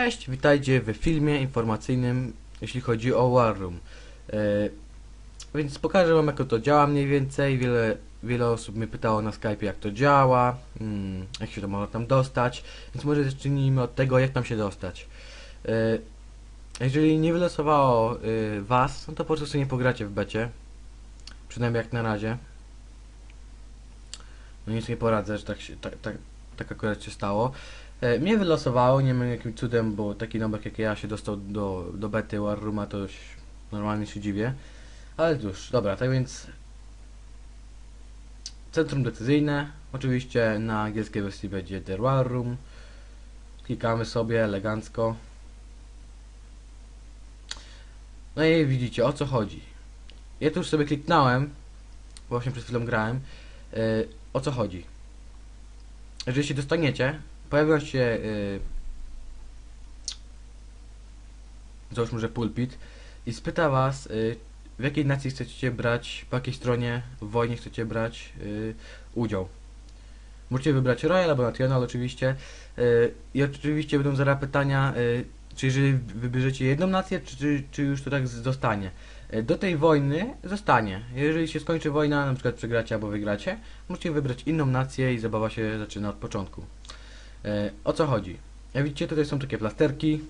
Cześć, witajcie w filmie informacyjnym, jeśli chodzi o War Room. E, więc pokażę wam jak to działa mniej więcej. Wiele, wiele osób mnie pytało na Skype jak to działa, mm, jak się to można tam dostać. Więc może zacznijmy od tego jak tam się dostać. E, jeżeli nie wylosowało y, was, no to po prostu nie pogracie w becie. Przynajmniej jak na razie. No nic nie poradzę, że tak, się, tak, tak, tak akurat się stało. E, mnie wylosowało, nie wiem jakim cudem, bo taki nobek jak ja się dostał do, do bety War Rooma, to już normalnie się dziwię. Ale cóż, dobra, tak więc centrum decyzyjne, oczywiście na angielskiej wersji będzie The War Room. Klikamy sobie elegancko. No i widzicie o co chodzi. Ja tu już sobie kliknąłem, właśnie przed chwilą grałem. E, o co chodzi? Jeżeli się dostaniecie, pojawia się yy, załóżmy, że pulpit i spyta was yy, w jakiej nacji chcecie brać, po jakiej stronie w wojnie chcecie brać yy, udział. Możecie wybrać Royal albo National oczywiście yy, i oczywiście będą zaraz pytania, yy, czy jeżeli wybierzecie jedną nację, czy, czy, czy już to tak zostanie. Yy, Do tej wojny zostanie. Jeżeli się skończy wojna, na przykład przegracie albo wygracie, możecie wybrać inną nację i zabawa się zaczyna od początku. E, o co chodzi? Jak widzicie, tutaj są takie plasterki.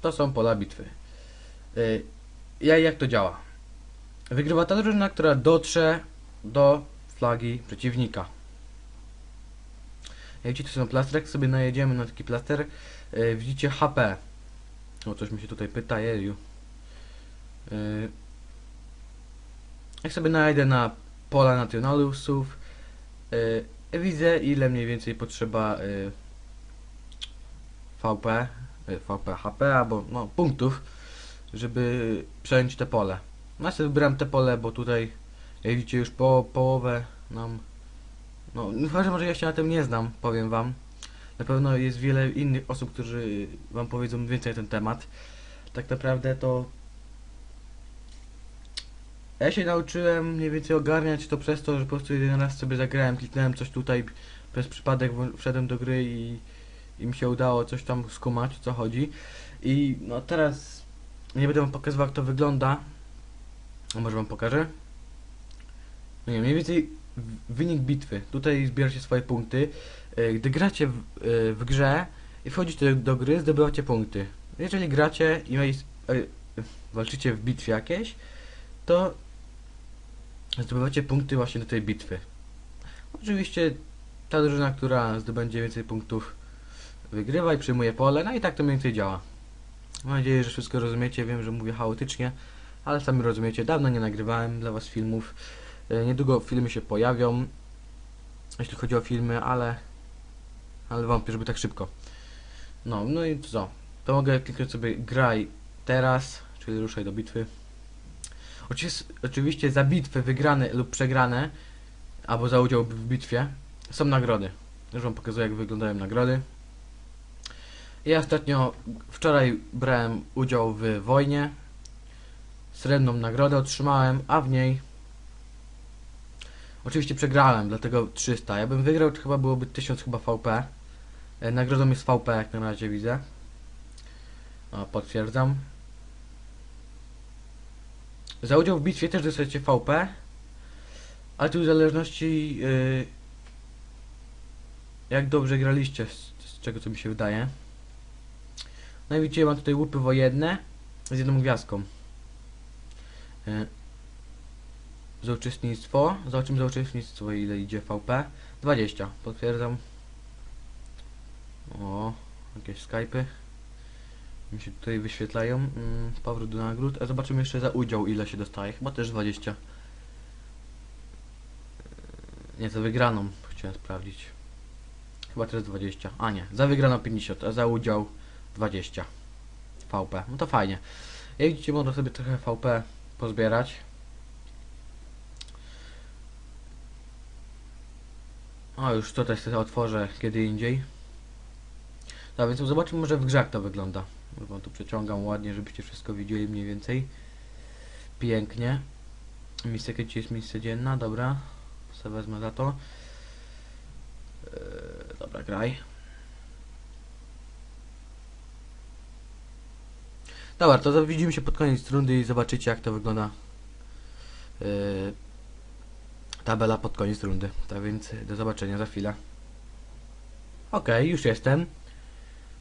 To są pola bitwy. E, ja jak to działa? Wygrywa ta drużyna, która dotrze do flagi przeciwnika. Jak widzicie, to są plasterek, sobie najedziemy na taki plaster. E, widzicie HP. O, coś mi się tutaj pyta, jeju. E, jak sobie najdę na pola nacjonalisów, e, widzę ile mniej więcej potrzeba y, VP, y, VP HP albo no, punktów, żeby przejąć te pole. No ja sobie wybrałem te pole, bo tutaj jak widzicie już po połowę nam no chyba, że może ja się na tym nie znam, powiem wam. Na pewno jest wiele innych osób, którzy wam powiedzą więcej na ten temat. Tak naprawdę to ja się nauczyłem mniej więcej ogarniać to przez to, że po prostu jeden raz sobie zagrałem, kliknąłem coś tutaj, przez przypadek wszedłem do gry i, i mi się udało coś tam skumać, co chodzi. I no teraz nie będę wam pokazywał jak to wygląda. A może wam pokażę? No nie, mniej więcej wynik bitwy. Tutaj zbieracie swoje punkty. E, Gdy gracie w, e, w grze i wchodzicie do gry, zdobywacie punkty. Jeżeli gracie i e, walczycie w bitwie jakieś, to zdobywacie punkty właśnie do tej bitwy. Oczywiście ta drużyna, która zdobędzie więcej punktów wygrywa i przyjmuje pole, no i tak to mniej więcej działa. Mam nadzieję, że wszystko rozumiecie, wiem, że mówię chaotycznie, ale sami rozumiecie, dawno nie nagrywałem dla was filmów, E, niedługo filmy się pojawią, jeśli chodzi o filmy, ale ale wątpię, żeby tak szybko. No, no i co? To mogę kliknąć sobie graj teraz, czyli ruszaj do bitwy. Oczywiście, za bitwy wygrane lub przegrane, albo za udział w bitwie, są nagrody. Już wam pokazuję, jak wyglądają nagrody. Ja ostatnio, wczoraj brałem udział w wojnie. Srebrną nagrodę otrzymałem, a w niej oczywiście przegrałem, dlatego 300. Ja bym wygrał, to chyba byłoby 1000 chyba VP. E, Nagrodą jest VP, jak na razie widzę. O, potwierdzam. Za udział w bitwie też dostajecie VP, ale tu w zależności yy, jak dobrze graliście, z, z czego co mi się wydaje. No i widzicie, mam tutaj łupy wojenne z jedną gwiazdką. Yy, za uczestnictwo, zobaczymy za uczestnictwo ile idzie VP. 20, potwierdzam. O, jakieś Skype'y mi się tutaj wyświetlają. Mm, powrót do nagród. A zobaczymy jeszcze za udział ile się dostaje. Chyba też 20. Yy, Nie, za wygraną chciałem sprawdzić. Chyba też 20. A nie, za wygraną 50, a za udział 20. VP. No to fajnie. Jak widzicie, można sobie trochę VP pozbierać. O, już tutaj sobie otworzę kiedy indziej. Tak, więc zobaczymy może w grze jak to wygląda. Już wam tu przeciągam ładnie, żebyście wszystko widzieli mniej więcej. Pięknie. Miejsce, gdzie jest miejsce dzienna, dobra. Se wezmę za to. Eee, dobra, graj. Dobra, to widzimy się pod koniec rundy i zobaczycie jak to wygląda eee, tabela pod koniec rundy. Tak więc do zobaczenia za chwilę. Ok, już jestem.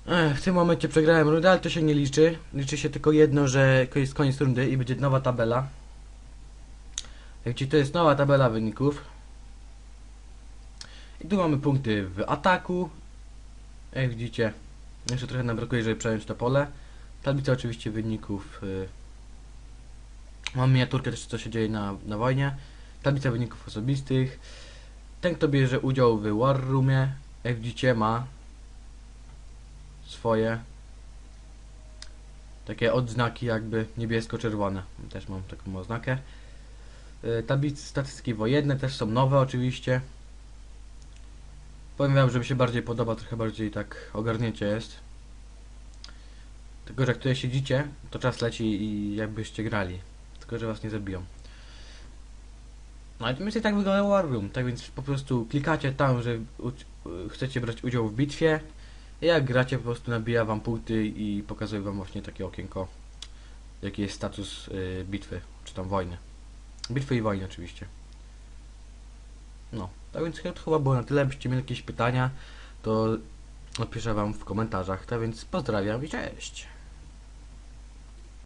Ech, w tym momencie przegrałem rundę, ale to się nie liczy. Liczy się tylko jedno, że jest koniec rundy i będzie nowa tabela. Jak ci to jest nowa tabela wyników. I tu mamy punkty w ataku. Jak widzicie, jeszcze trochę nam brakuje, żeby przejąć to pole. Tablica oczywiście wyników. Y... Mam miniaturkę też, co się dzieje na, na wojnie. Tablica wyników osobistych. Ten, kto bierze udział w War Roomie, jak widzicie, ma swoje takie odznaki jakby niebiesko-czerwone. Też mam taką oznakę. Y, Tablice statystyki wojenne też są nowe oczywiście. Powiem wam, że mi się bardziej podoba, trochę bardziej tak ogarnięcie jest. Tylko, że jak tutaj siedzicie, to czas leci i jakbyście grali. Tylko, że was nie zabiją. No i to więcej tak wygląda War Room. Tak więc po prostu klikacie tam, że chcecie brać udział w bitwie. Jak gracie, po prostu nabija wam punkty i pokazuje wam właśnie takie okienko, jaki jest status y, bitwy, czy tam wojny. Bitwy i wojny oczywiście. No, tak więc to chyba było na tyle. Jakbyście mieli jakieś pytania, to napiszę wam w komentarzach. Tak więc pozdrawiam i cześć.